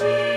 내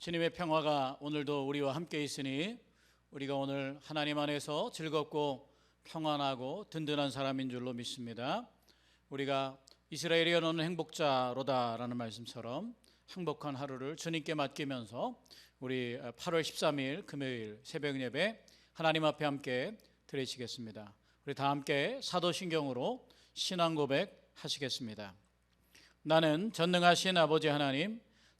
주님의 평화가 오늘도 우리와 함께 있으니 우리가 오늘 하나님 안에서 즐겁고 평안하고 든든한 사람인 줄로 믿습니다. 우리가 이스라엘이 여는 행복자로다라는 말씀처럼 행복한 하루를 주님께 맡기면서 우리 8월 13일 금요일 새벽 예배 하나님 앞에 함께 드리시겠습니다. 우리 다 함께 사도신경으로 신앙 고백 하시겠습니다. 나는 전능하신 아버지 하나님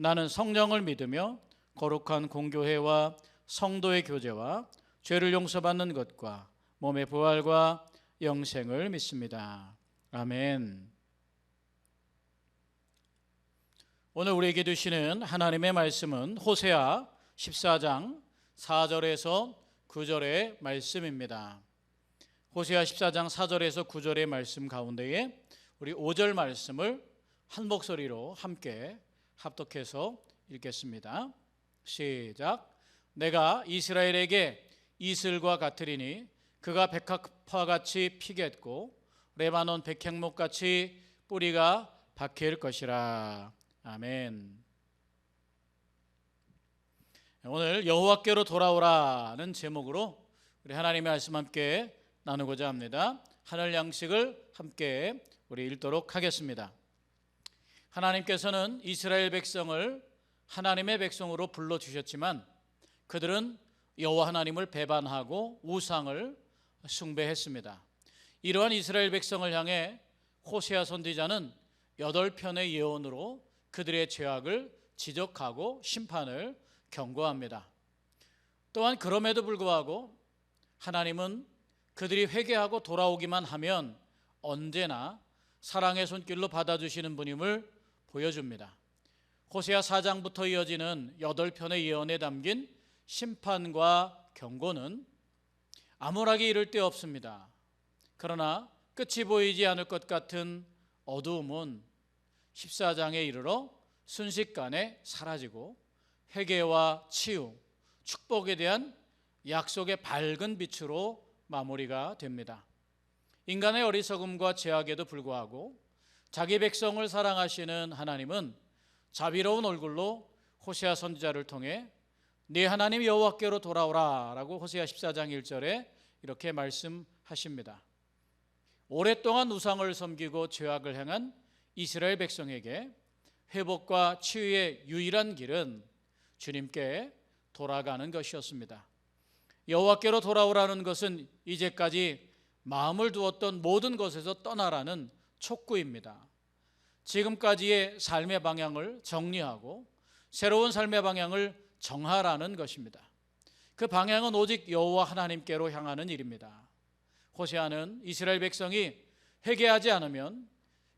나는 성령을 믿으며 거룩한 공교회와 성도의 교제와 죄를 용서받는 것과 몸의 부활과 영생을 믿습니다. 아멘. 오늘 우리에게 주시는 하나님의 말씀은 호세아 14장 4절에서 9절의 말씀입니다. 호세아 14장 4절에서 9절의 말씀 가운데에 우리 5절 말씀을 한 목소리로 함께 합독해서 읽겠습니다. 시작. 내가 이스라엘에게 이슬과 같으리니 그가 백합화 같이 피겠고 레바논 백향목 같이 뿌리가 박힐 것이라. 아멘. 오늘 여호와께로 돌아오라는 제목으로 우리 하나님의 말씀 함께 나누고자 합니다. 하늘 양식을 함께 우리 읽도록 하겠습니다. 하나님께서는 이스라엘 백성을 하나님의 백성으로 불러 주셨지만 그들은 여호와 하나님을 배반하고 우상을 숭배했습니다. 이러한 이스라엘 백성을 향해 호세아 선지자는 여덟 편의 예언으로 그들의 죄악을 지적하고 심판을 경고합니다. 또한 그럼에도 불구하고 하나님은 그들이 회개하고 돌아오기만 하면 언제나 사랑의 손길로 받아주시는 분임을 보여줍니다. 호세아 4장부터 이어지는 여덟 편의 예언에 담긴 심판과 경고는 암울하게 이를 데 없습니다. 그러나 끝이 보이지 않을 것 같은 어두움은 14장에 이르러 순식간에 사라지고 회개와 치유, 축복에 대한 약속의 밝은 빛으로 마무리가 됩니다. 인간의 어리석음과 죄악에도 불구하고 자기 백성을 사랑하시는 하나님은 자비로운 얼굴로 호세아 선지자를 통해 네 하나님 여호와께로 돌아오라라고 호세아 14장 1절에 이렇게 말씀하십니다. 오랫동안 우상을 섬기고 죄악을 행한 이스라엘 백성에게 회복과 치유의 유일한 길은 주님께 돌아가는 것이었습니다. 여호와께로 돌아오라는 것은 이제까지 마음을 두었던 모든 것에서 떠나라는 촉구입니다. 지금까지의 삶의 방향을 정리하고 새로운 삶의 방향을 정하라는 것입니다. 그 방향은 오직 여호와 하나님께로 향하는 일입니다. 호세아는 이스라엘 백성이 회개하지 않으면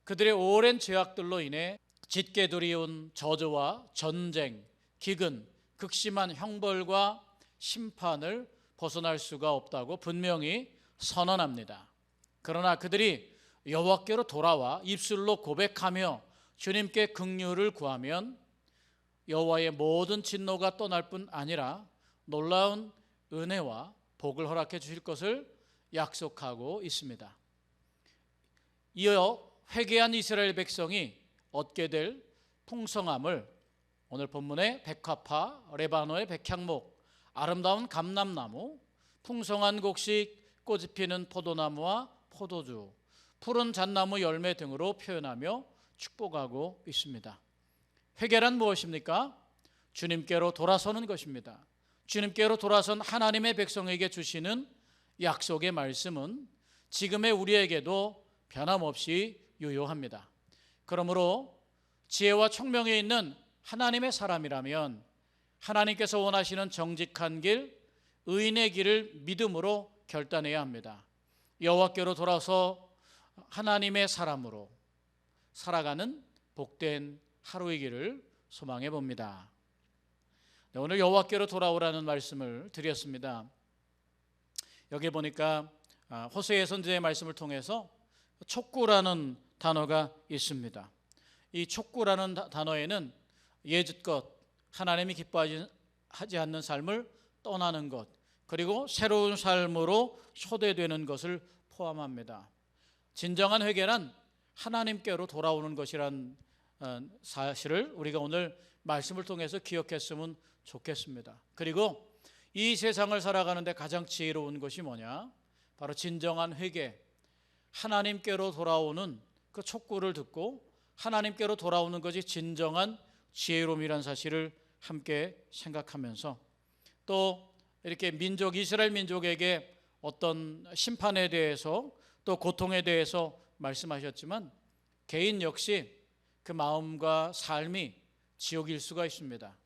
그들의 오랜 죄악들로 인해 짙게 두리운 저주와 전쟁, 기근, 극심한 형벌과 심판을 벗어날 수가 없다고 분명히 선언합니다. 그러나 그들이 여호와께로 돌아와 입술로 고백하며 주님께 긍휼을 구하면 여호와의 모든 진노가 떠날 뿐 아니라 놀라운 은혜와 복을 허락해 주실 것을 약속하고 있습니다. 이어 회개한 이스라엘 백성이 얻게 될 풍성함을 오늘 본문의 백화파, 레바노의 백향목, 아름다운 감람나무, 풍성한 곡식, 꽃이 피는 포도나무와 포도주, 푸른 잣나무 열매 등으로 표현하며 축복하고 있습니다. 회개란 무엇입니까? 주님께로 돌아서는 것입니다. 주님께로 돌아선 하나님의 백성에게 주시는 약속의 말씀은 지금의 우리에게도 변함없이 유효합니다. 그러므로 지혜와 총명에 있는 하나님의 사람이라면 하나님께서 원하시는 정직한 길, 의인의 길을 믿음으로 결단해야 합니다. 여호와께로 돌아서 하나님의 사람으로 살아가는 복된 하루이기를 소망해 봅니다. 네, 오늘 여호와께로 돌아오라는 말씀을 드렸습니다. 여기 보니까 아, 호세의 선지의 말씀을 통해서 촉구라는 단어가 있습니다. 이 촉구라는 다- 단어에는 예짓것 하나님이 기뻐하지 하지 않는 삶을 떠나는 것 그리고 새로운 삶으로 초대되는 것을 포함합니다. 진정한 회개란 하나님께로 돌아오는 것이란 어, 사실을 우리가 오늘 말씀을 통해서 기억했으면 좋겠습니다. 그리고 이 세상을 살아가는데 가장 지혜로운 것이 뭐냐? 바로 진정한 회개, 하나님께로 돌아오는 그 촉구를 듣고 하나님께로 돌아오는 것이 진정한 지혜로움이란 사실을 함께 생각하면서 또 이렇게 민족 이스라엘 민족에게 어떤 심판에 대해서 또 고통에 대해서 말씀하셨지만 개인 역시 그 마음과 삶이 지옥일 수가 있습니다.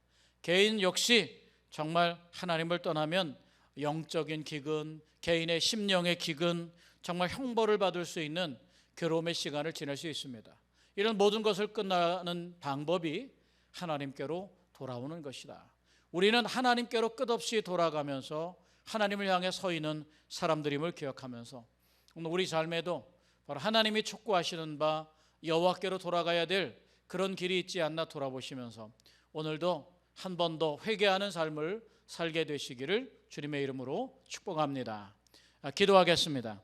개인 역시 정말 하나님을 떠나면 영적인 기근, 개인의 심령의 기근, 정말 형벌을 받을 수 있는 괴로움의 시간을 지낼 수 있습니다. 이런 모든 것을 끝나는 방법이 하나님께로 돌아오는 것이다. 우리는 하나님께로 끝없이 돌아가면서 하나님을 향해 서 있는 사람들임을 기억하면서 오늘 우리 삶에도 바로 하나님이 촉구하시는 바 여호와께로 돌아가야 될 그런 길이 있지 않나 돌아보시면서 오늘도 한 번 더 회개하는 삶을 살게 되시기를 주님의 이름으로 축복합니다. 아, 기도하겠습니다.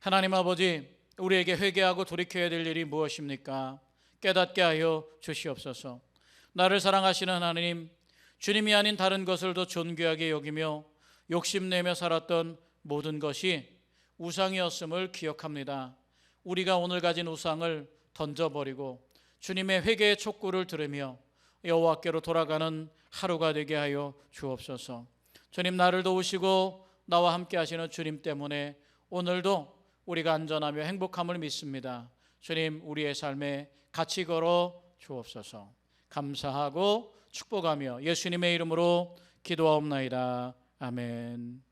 하나님 아버지, 우리에게 회개하고 돌이켜야 될 일이 무엇입니까? 깨닫게 하여 주시옵소서. 나를 사랑하시는 하나님, 주님이 아닌 다른 것을 더 존귀하게 여기며 욕심내며 살았던 모든 것이 우상이었음을 기억합니다. 우리가 오늘 가진 우상을 던져버리고 주님의 회개의 촉구를 들으며 여호와께로 돌아가는 하루가 되게 하여 주옵소서. 주님 나를 도우시고 나와 함께 하시는 주님 때문에 오늘도 우리가 안전하며 행복함을 믿습니다. 주님 우리의 삶에 같이 걸어 주옵소서. 감사하고 축복하며 예수님의 이름으로 기도하옵나이다. 아멘.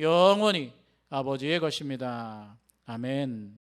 영원히 아버지의 것입니다. 아멘.